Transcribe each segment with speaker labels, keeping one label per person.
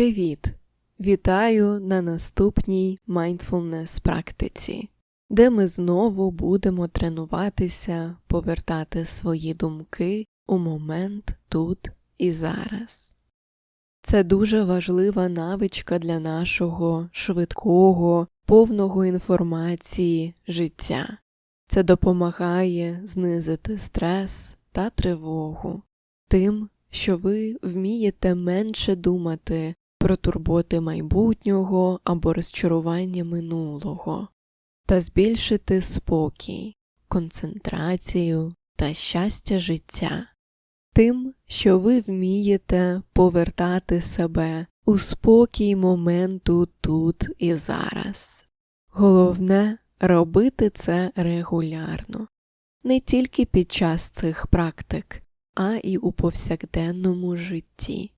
Speaker 1: Привіт! Вітаю на наступній mindfulness практиці, де ми знову будемо тренуватися повертати свої думки у момент тут і зараз. Це дуже важлива навичка для нашого швидкого, повного інформації життя. Це допомагає знизити стрес та тривогу тим, що ви вмієте менше думати про турботи майбутнього або розчарування минулого, та збільшити спокій, концентрацію та щастя життя, тим, що ви вмієте повертати себе у спокій моменту тут і зараз. Головне робити це регулярно, не тільки під час цих практик, а і у повсякденному житті,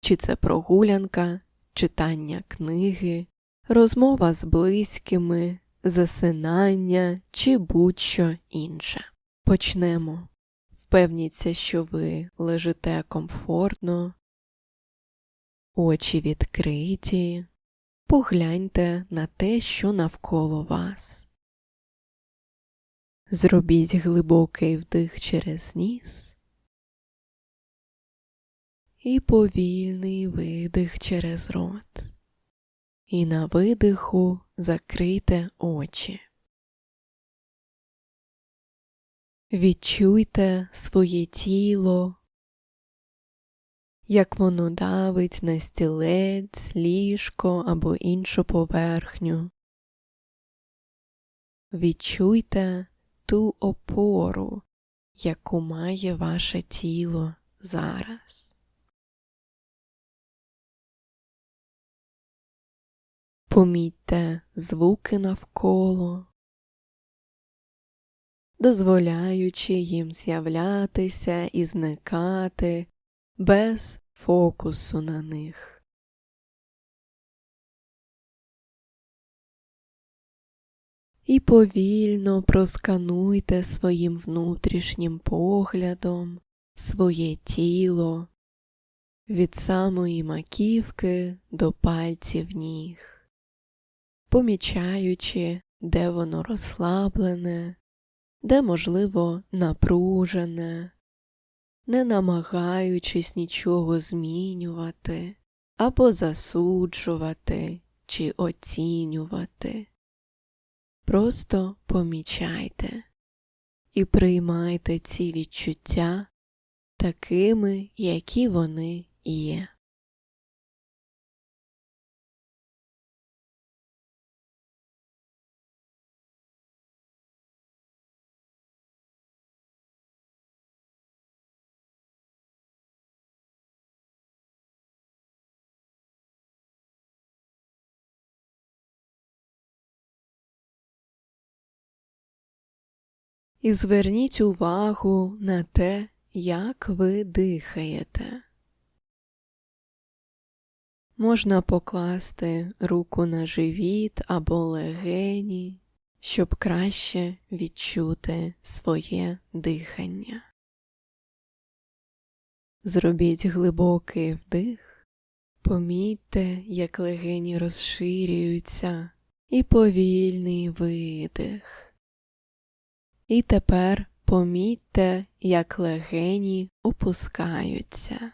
Speaker 1: чи це прогулянка, читання книги, розмова з близькими, засинання чи будь-що інше. Почнемо. Впевніться, що ви лежите комфортно, очі відкриті, погляньте на те, що навколо вас. Зробіть глибокий вдих через ніс і повільний видих через рот. І на видиху закрийте очі. Відчуйте своє тіло, як воно давить на стілець, ліжко або іншу поверхню. Відчуйте ту опору, яку має ваше тіло зараз. Помітьте звуки навколо, дозволяючи їм з'являтися і зникати без фокусу на них. І повільно проскануйте своїм внутрішнім поглядом своє тіло від самої маківки до пальців ніг помічаючи, де воно розслаблене, де, можливо, напружене, не намагаючись нічого змінювати або засуджувати чи оцінювати. Просто помічайте і приймайте ці відчуття такими, які вони є. І зверніть увагу на те, як ви дихаєте. Можна покласти руку на живіт або легені, щоб краще відчути своє дихання. Зробіть глибокий вдих, помітьте, як легені розширюються, і повільний видих. І тепер помітьте, як легені опускаються.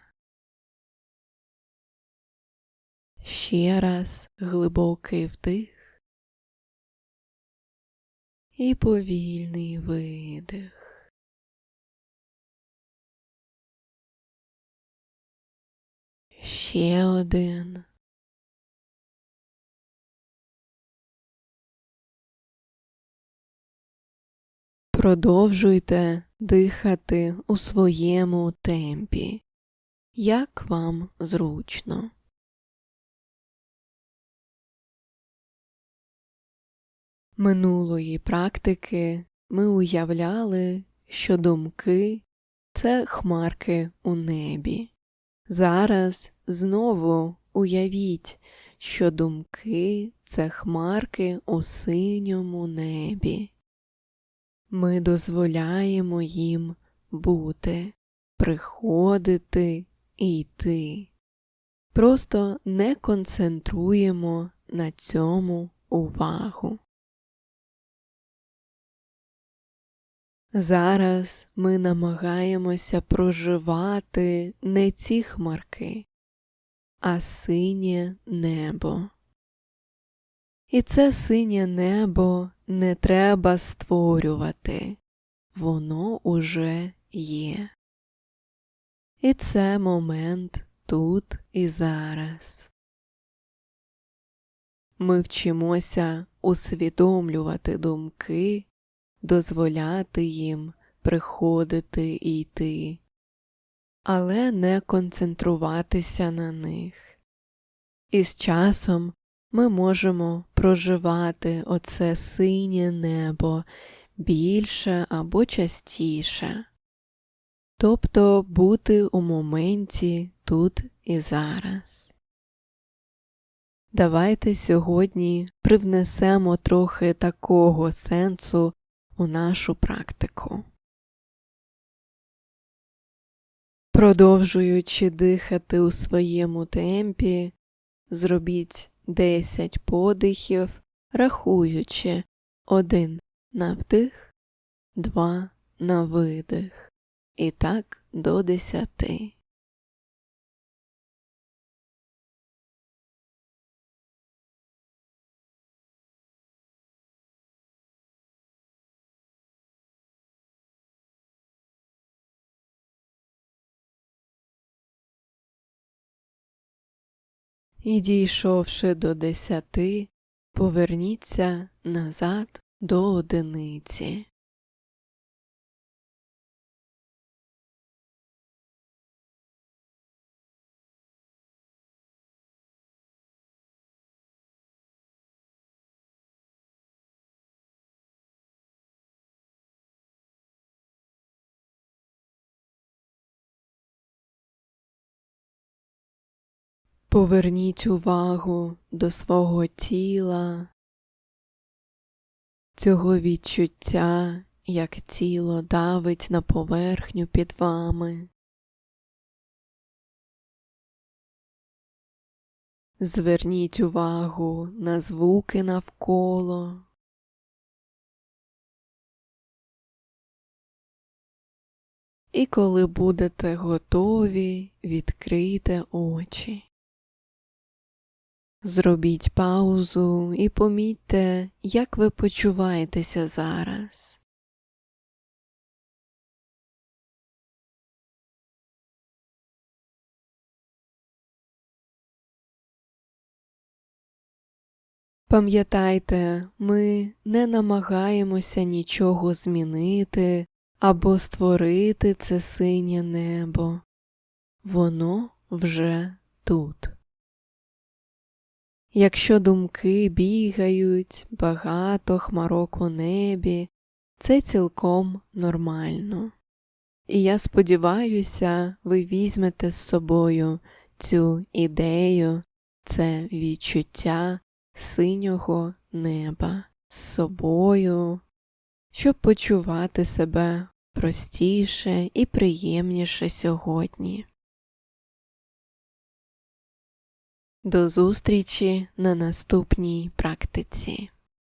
Speaker 1: Ще раз глибокий вдих і повільний видих. Ще один. Продовжуйте дихати у своєму темпі, як вам зручно. Минулої практики ми уявляли, що думки це хмарки у небі. Зараз знову уявіть, що думки це хмарки у синьому небі. Ми дозволяємо їм бути, приходити і йти. Просто не концентруємо на цьому увагу. Зараз ми намагаємося проживати не ці хмарки, а синє небо. І це синє небо не треба створювати, воно уже є. І це момент тут і зараз. Ми вчимося усвідомлювати думки, дозволяти їм приходити і йти, але не концентруватися на них. І з часом ми можемо проживати оце синє небо більше або частіше, тобто бути у моменті тут і зараз. Давайте сьогодні привнесемо трохи такого сенсу у нашу практику. Продовжуючи дихати у своєму темпі, зробіть 10 подихів, рахуючи один на вдих, два на видих. І так до 10. І дійшовши до десяти, поверніться назад до одиниці. Поверніть увагу до свого тіла, цього відчуття, як тіло давить на поверхню під вами. Зверніть увагу на звуки навколо. І коли будете готові, відкрийте очі. Зробіть паузу і помітьте, як ви почуваєтеся зараз. Пам'ятайте, ми не намагаємося нічого змінити або створити це синє небо. Воно вже тут. Якщо думки бігають, багато хмарок у небі, це цілком нормально. І я сподіваюся, ви візьмете з собою цю ідею, це відчуття синього неба з собою, щоб почувати себе простіше і приємніше сьогодні. До зустрічі на наступній практиці.